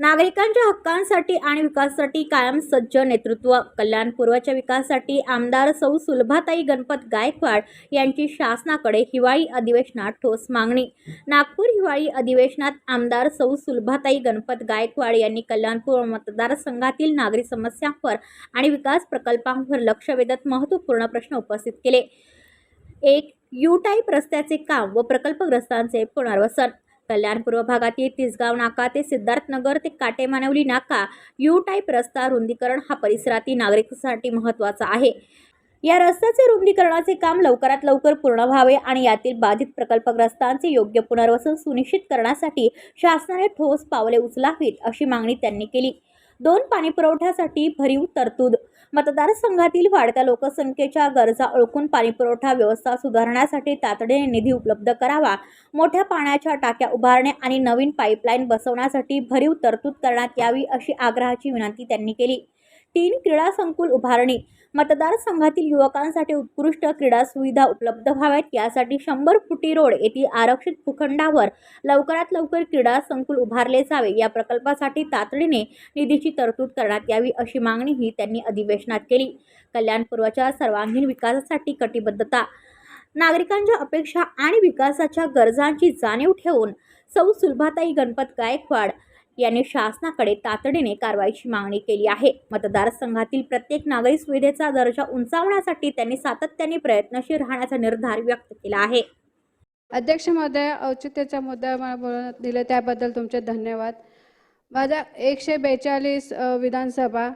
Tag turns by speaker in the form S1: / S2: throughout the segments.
S1: नागरिकांच्या हक्कांसाठी आणि विकासासाठी कायम सज्ज नेतृत्व कल्याण पूर्वच्या विकासासाठी आमदार सौ सुलभाताई गणपत गायकवाड यांची शासनाकडे हिवाळी अधिवेशनात ठोस मागणी. नागपूर हिवाळी अधिवेशनात आमदार सौ सुलभाताई गणपत गायकवाड यांनी कल्याणपूर मतदारसंघातील नागरी समस्यांवर आणि विकास प्रकल्पांवर लक्ष वेधत महत्त्वपूर्ण प्रश्न उपस्थित केले. एक यू टाईप रस्त्याचे काम व प्रकल्पग्रस्तांचे पुनर्वसन. कल्याण पूर्व भागातील तिसगाव नाका ते सिद्धार्थनगर ते काटेमानवली नाका यू टाईप रस्ता रुंदीकरण हा परिसरातील नागरिकांसाठी महत्त्वाचा आहे. या रस्त्याचे रुंदीकरणाचे काम लवकरात लवकर पूर्ण व्हावे आणि यातील बाधित प्रकल्पग्रस्तांचे योग्य पुनर्वसन सुनिश्चित करण्यासाठी शासनाने ठोस पावले उचलावीत अशी मागणी त्यांनी केली. दोन पाणीपुरवठ्यासाठी भरीव तरतूद. मतदारसंघातील वाढत्या लोकसंख्येच्या गरजा ओळखून पाणीपुरवठा व्यवस्था सुधारण्यासाठी तातडीने निधी उपलब्ध करावा मोठ्या पाण्याच्या टाक्या उभारणे आणि नवीन पाईपलाईन बसवण्यासाठी भरीव तरतूद करण्यात यावी अशी आग्रहाची विनंती त्यांनी केली. तीन क्रीडा संकुल उभारणी मतदारसंघातील युवकांसाठी उत्कृष्ट क्रीडा सुविधा उपलब्ध व्हाव्यात. यासाठी शंभर फुटी रोड येथील आरक्षित भूखंडावर लवकरात लवकर क्रीडा संकुल उभारले जावे. या प्रकल्पासाठी तातडीने निधीची तरतूद करण्यात यावी अशी मागणीही त्यांनी अधिवेशनात केली. कल्याणपूर्वच्या सर्वांगीण विकासासाठी कटिबद्धता नागरिकांच्या अपेक्षा आणि विकासाच्या गरजांची जाणीव ठेवून सौ सुलभाताई गणपत गायकवाड यांनी शासनाकडे तातडीने कारवाईची मागणी केली आहे. मतदारसंघातील प्रत्येक नागरी सुविधेचा दर्जा उंचावण्यासाठी त्यांनी सातत्याने प्रयत्नशील राहण्याचा निर्धार व्यक्त केला आहे.
S2: अध्यक्ष महोदय औचित्याचा मुद्दा मला बोलून दिले त्याबद्दल तुमचे धन्यवाद. माझा एकशे बेचाळीस विधानसभा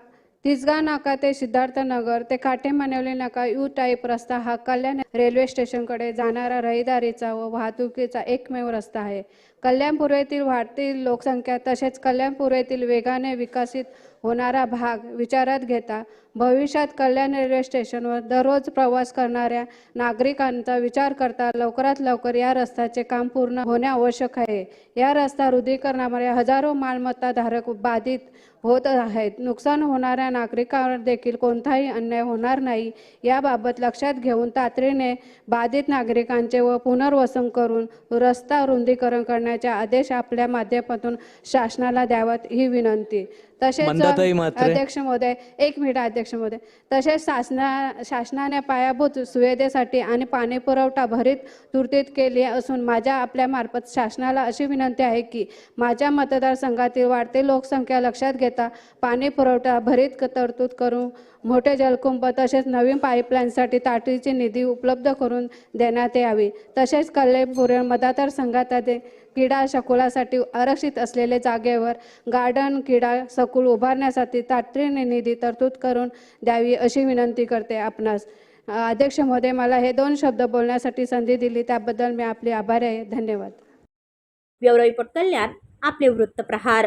S2: तिसगाव नाका ते सिद्धार्थनगर ते काटे मनवली नाका यू टाईप रस्ता हा कल्याण रेल्वे स्टेशनकडे जाणारा रहदारीचा व वाहतुकीचा एकमेव रस्ता आहे. कल्याण पूर्वेतील वाढती लोकसंख्या तसेच कल्याण पूर्वेतील वेगाने विकसित होणारा भाग विचारात घेता भविष्यात कल्याण रेल्वे स्टेशनवर दररोज प्रवास करणाऱ्या नागरिकांचा विचार करता लवकरात लवकर या रस्त्याचे काम पूर्ण होणे आवश्यक आहे. या रस्ता रुधीकरणामुळे हजारो मालमत्ताधारक बाधित होत आहेत. नुकसान होणाऱ्या नागरिकांवर देखील कोणताही अन्याय होणार नाही. याबाबत लक्षात घेऊन तातडीने बाधित नागरिकांचे व पुनर्वसन करून रस्ता रुंदीकरण करण्याचे आदेश आपल्या माध्यमातून शासनाला द्यावात ही विनंती. तसेच
S3: म्हात्रे.
S2: अध्यक्ष महोदय एक मिनिट अध्यक्ष महोदय तसेच शासना शासनाने पायाभूत सुविधेसाठी आणि पाणी पुरवठा भरीत तुर्तीत केली असून माझ्या आपल्या मार्फत शासनाला अशी विनंती आहे की माझ्या मतदारसंघातील वाढती लोकसंख्या लक्षात घेता पाणी पुरवठा भरीत तरतूद करून मोठे जलकुंभ तसेच नवीन पाईपलाईनसाठी तातडीची निधी उपलब्ध करून देण्यात यावी. तसेच कल्लेपुरे मतदारसंघात संघातदे क्रीडा शकुलासाठी आरक्षित असलेल्या जागेवर गार्डन क्रीडा सकुल उभारण्यासाठी तातडीने निधी तरतूद करून द्यावी अशी विनंती करते आपणास. अध्यक्ष महोदय मला हे दोन शब्द बोलण्यासाठी संधी दिली त्याबद्दल मी आपले आभारी आहे. धन्यवाद.
S1: ब्युरो कल्याण आपले वृत्तप्रहार